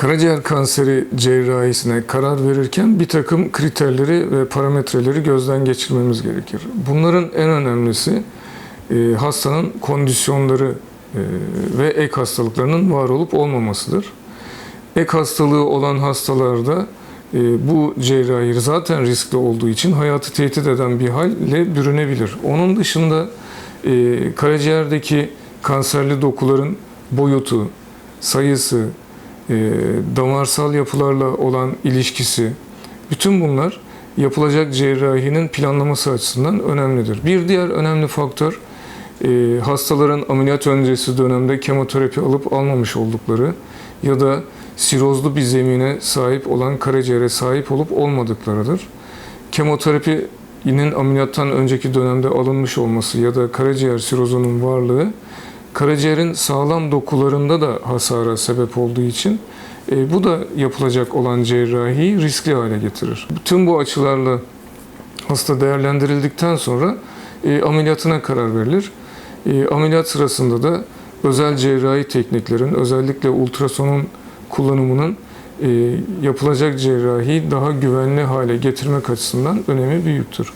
Karaciğer kanseri cerrahisine karar verirken bir takım kriterleri ve parametreleri gözden geçirmemiz gerekir. Bunların en önemlisi e, hastanın kondisyonları e, ve ek hastalıklarının var olup olmamasıdır. Ek hastalığı olan hastalarda e, bu cerrahi zaten riskli olduğu için hayatı tehdit eden bir halle bürünebilir. Onun dışında karaciğerdeki kanserli dokuların boyutu, sayısı, damarsal yapılarla olan ilişkisi, bütün bunlar yapılacak cerrahinin planlaması açısından önemlidir. Bir diğer önemli faktör e, hastaların ameliyat öncesi dönemde kemoterapi alıp almamış oldukları ya da sirozlu bir zemine sahip olan karaciğere sahip olup olmadıklarıdır. Kemoterapinin ameliyattan önceki dönemde alınmış olması ya da karaciğer sirozunun varlığı karaciğerin sağlam dokularında da hasara sebep olduğu için e, bu da yapılacak olan cerrahiyi riskli hale getirir. Bütün bu açılarla hasta değerlendirildikten sonra e, ameliyatına karar verilir. E, ameliyat sırasında da özel cerrahi tekniklerin, özellikle ultrasonun kullanımının e, yapılacak cerrahiyi daha güvenli hale getirmek açısından önemi büyüktür.